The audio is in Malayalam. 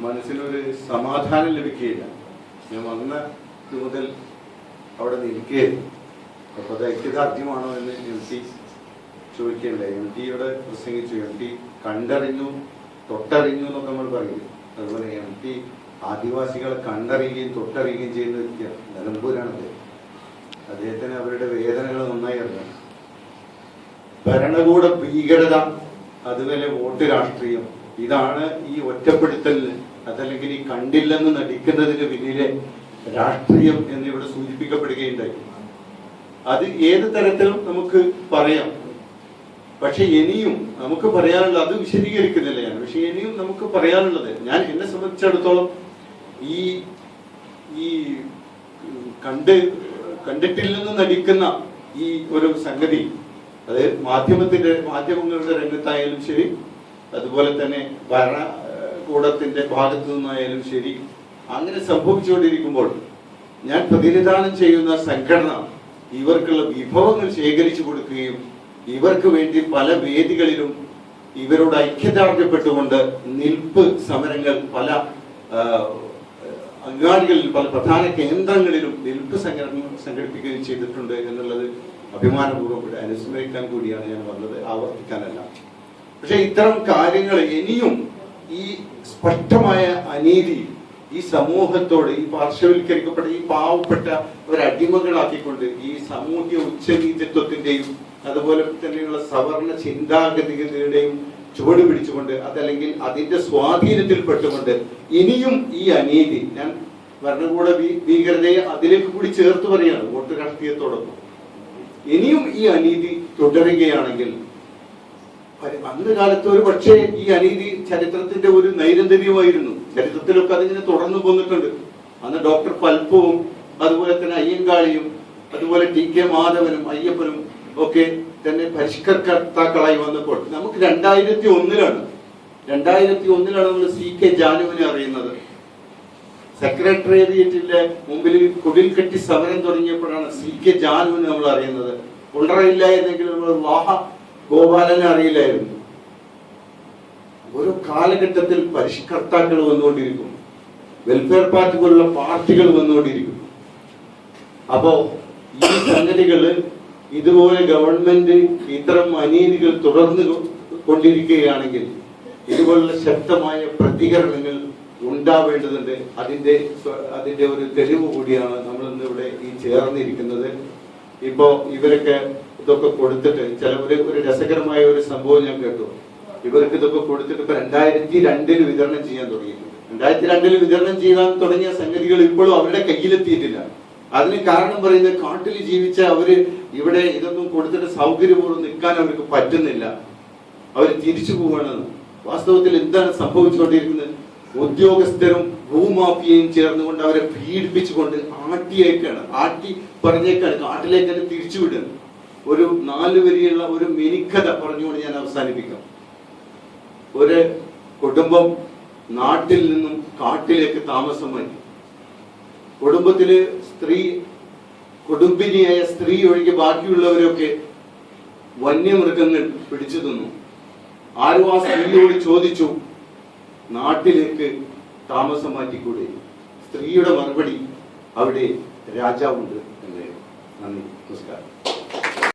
മനസ്സിനൊരു സമാധാനം ലഭിക്കുകയില്ല. ഞാൻ വന്ന മുതൽ അവിടെ നിൽക്കുകയായിരുന്നു. അപ്പോൾ അത് ഐക്യദാർഢ്യമാണോ എന്ന് എം ടി ചോദിക്കേണ്ട എം ടിയുടെ പ്രസംഗിച്ചു. എം ടി കണ്ടറിഞ്ഞു തൊട്ടറിഞ്ഞു എന്നൊക്കെ നമ്മൾ പറയുന്നു അതുപോലെ എം ടി ആദിവാസികളെ കണ്ടറിയുകയും തൊട്ടറിയുകയും ചെയ്യുന്ന വ്യക്തിയാണ്. നിലമ്പൂരാണ് അദ്ദേഹം. അദ്ദേഹത്തിന് അവരുടെ വേദനകൾ നന്നായി അറിയാം. ഭരണകൂട ഭീകരത അതുപോലെ വോട്ട് രാഷ്ട്രീയം ഇതാണ് ഈ ഒറ്റപ്പെടുത്തലിന് അതല്ലെങ്കിൽ ഈ കണ്ടില്ലെന്ന് നടിക്കുന്നതിന് പിന്നിലെ രാഷ്ട്രീയം എന്നിവിടെ സൂചിപ്പിക്കപ്പെടുകയുണ്ടായി. അത് ഏത് തരത്തിലും നമുക്ക് പറയാം. പക്ഷെ ഇനിയും നമുക്ക് പറയാനുള്ളത് അത് വിശദീകരിക്കുന്നില്ല ഞാൻ. പക്ഷെ ഇനിയും നമുക്ക് പറയാനുള്ളത് ഞാൻ എന്നെ സംബന്ധിച്ചിടത്തോളം ഈ ഈ കണ്ട് കണ്ടിട്ടില്ലെന്ന് നടിക്കുന്ന ഈ ഒരു സംഗതി അത് മാധ്യമത്തിന്റെ മാധ്യമങ്ങളുടെ രംഗത്തായാലും ശരി അതുപോലെ തന്നെ ഭരണകൂടത്തിന്റെ ഭാഗത്തു നിന്നായാലും ശരി അങ്ങനെ സംഭവിച്ചുകൊണ്ടിരിക്കുമ്പോൾ ഞാൻ പ്രതിനിധാനം ചെയ്യുന്ന സംഘടന ഇവർക്കുള്ള വിഭവങ്ങൾ ശേഖരിച്ചു കൊടുക്കുകയും ഇവർക്ക് വേണ്ടി പല വേദികളിലും ഇവരോട് ഐക്യദാർഢ്യപ്പെട്ടുകൊണ്ട് നിൽപ്പ് സമരങ്ങൾ പല അങ്ങാടികളിൽ പല പ്രധാന കേന്ദ്രങ്ങളിലും നിൽപ്പ് സംഘടന സംഘടിപ്പിക്കുകയും ചെയ്തിട്ടുണ്ട് എന്നുള്ളത് അഭിമാനപൂർവം അനുസ്മരിക്കാൻ കൂടിയാണ് ഞാൻ വന്നത്. ആവർത്തിക്കാനല്ല. പക്ഷെ ഇത്തരം കാര്യങ്ങൾ ഇനിയും ഈ സ്പഷ്ടമായ അനീതി ഈ സമൂഹത്തോട് ഈ പാർശ്വവൽക്കരിക്കപ്പെട്ട ഈ പാവപ്പെട്ട ഒരു അടിമകളാക്കിക്കൊണ്ട് ഈ സാമൂഹ്യ ഉച്ചനീതിത്വത്തിന്റെയും അതുപോലെ തന്നെയുള്ള സവർണ ചിന്താഗതികളുടെയും ചുവട് പിടിച്ചുകൊണ്ട് അതല്ലെങ്കിൽ അതിന്റെ സ്വാധീനത്തിൽ പെട്ടുകൊണ്ട് ഇനിയും ഈ അനീതി ഞാൻ ഭരണകൂട ഭീകരതയെ അതിലേക്ക് കൂടി ചേർത്ത് പറയാണ് വോട്ട് രാഷ്ട്രീയത്തോടൊപ്പം. ഇനിയും ഈ അനീതി തുടരുകയാണെങ്കിൽ അന്ന് കാലത്ത് ഒരു പക്ഷേ ഈ അനീതി ചരിത്രത്തിന്റെ ഒരു നൈരന്തര്യമായിരുന്നു. ചരിത്രത്തിലൊക്കെ അതിങ്ങനെ തുടർന്നു പോന്നിട്ടുണ്ട്. അന്ന് ഡോക്ടർ പൽപ്പവും അതുപോലെ തന്നെ അയ്യങ്കാളിയും അതുപോലെ ടി കെ മാധവനും അയ്യപ്പനും ഒക്കെ തന്നെ പരിഷ്കർത്താക്കളായി വന്നപ്പോൾ നമുക്ക് രണ്ടായിരത്തി ഒന്നിലാണ്. രണ്ടായിരത്തി ഒന്നിലാണ് നമ്മൾ സി കെ ജാനുവിനെ അറിയുന്നത്. സെക്രട്ടേറിയറ്റിന്റെ മുമ്പിൽ കുടിൽ കെട്ടി സമരം തുടങ്ങിയപ്പോഴാണ് സി കെ ജാനുവിനെ നമ്മൾ അറിയുന്നത്. ഉണ്ടറയില്ലായിരുന്നെങ്കിൽ നമ്മൾ വാഹ ഗോപാലനെ അറിയില്ലായിരുന്നു. ഓരോ കാലഘട്ടത്തിൽ പരിഷ്കർത്താക്കൾ വന്നുകൊണ്ടിരിക്കും. വെൽഫെയർ പാർട്ടി പോലുള്ള പാർട്ടികൾ വന്നുകൊണ്ടിരിക്കും. അപ്പോ ഈ സംഗതികൾ ഇതുപോലെ ഗവൺമെന്റ് ഇത്തരം അനീതികൾ തുടർന്ന് കൊണ്ടിരിക്കുകയാണെങ്കിൽ ഇതുപോലുള്ള ശക്തമായ പ്രതികരണങ്ങൾ ഉണ്ടാവേണ്ടതുണ്ട്. അതിന്റെ അതിന്റെ ഒരു തെളിവ് കൂടിയാണ് നമ്മൾ ഇന്ന് ഇവിടെ ഈ ചേർന്നിരിക്കുന്നത്. ഇപ്പോ ഇവരൊക്കെ ഇതൊക്കെ കൊടുത്തിട്ട് ചില ഒരു രസകരമായ ഒരു സംഭവം ഞാൻ കേട്ടു. ഇവർക്ക് ഇതൊക്കെ കൊടുത്തിട്ട് ഇപ്പൊ രണ്ടായിരത്തി രണ്ടിൽ വിതരണം ചെയ്യാൻ തുടങ്ങി രണ്ടായിരത്തി രണ്ടിൽ വിതരണം ചെയ്യാൻ തുടങ്ങിയ സംഗതികൾ ഇപ്പോഴും അവരുടെ കയ്യിലെത്തിയിട്ടില്ല. അതിന് കാരണം പറയുന്നത് കാട്ടിൽ ജീവിച്ച അവർ ഇവിടെ ഇതൊന്നും കൊടുത്തിട്ട് സൗകര്യപൂർവം നിൽക്കാൻ അവർക്ക് പറ്റുന്നില്ല. അവർ തിരിച്ചു പോവാണെന്ന് വാസ്തവത്തിൽ എന്താണ് സംഭവിച്ചുകൊണ്ടിരിക്കുന്നത്? ഉദ്യോഗസ്ഥരും ഭൂമാഫിയയും ചേർന്നുകൊണ്ട് അവരെ പീഡിപ്പിച്ചുകൊണ്ട് ആട്ടിയേക്കാണ്. ആട്ടി പറഞ്ഞേക്കാണ്. കാട്ടിലേക്ക് തന്നെ തിരിച്ചുവിടുന്നു ഒരു നാല് വരിയുള്ള ഒരു മിനിക്കഥ പറഞ്ഞുകൊണ്ട് ഞാൻ അവസാനിപ്പിക്കാം. ഒരു കുടുംബം നാട്ടിൽ നിന്നും കാട്ടിലേക്ക് താമസം മാറ്റി കുടുംബത്തിൽ സ്ത്രീ കുടുംബിനിയായ സ്ത്രീ ഒഴികെ ബാക്കിയുള്ളവരൊക്കെ വന്യമൃഗങ്ങൾ പിടിച്ചു തിന്നു. ആരും ആ സ്ത്രീയോട് ചോദിച്ചു നാട്ടിലേക്ക് താമസം മാറ്റിക്കൂടെ? സ്ത്രീയുടെ മറുപടി അവിടെ രാജാവുണ്ട്. എന്നായിരുന്നു നന്ദി നമസ്കാരം.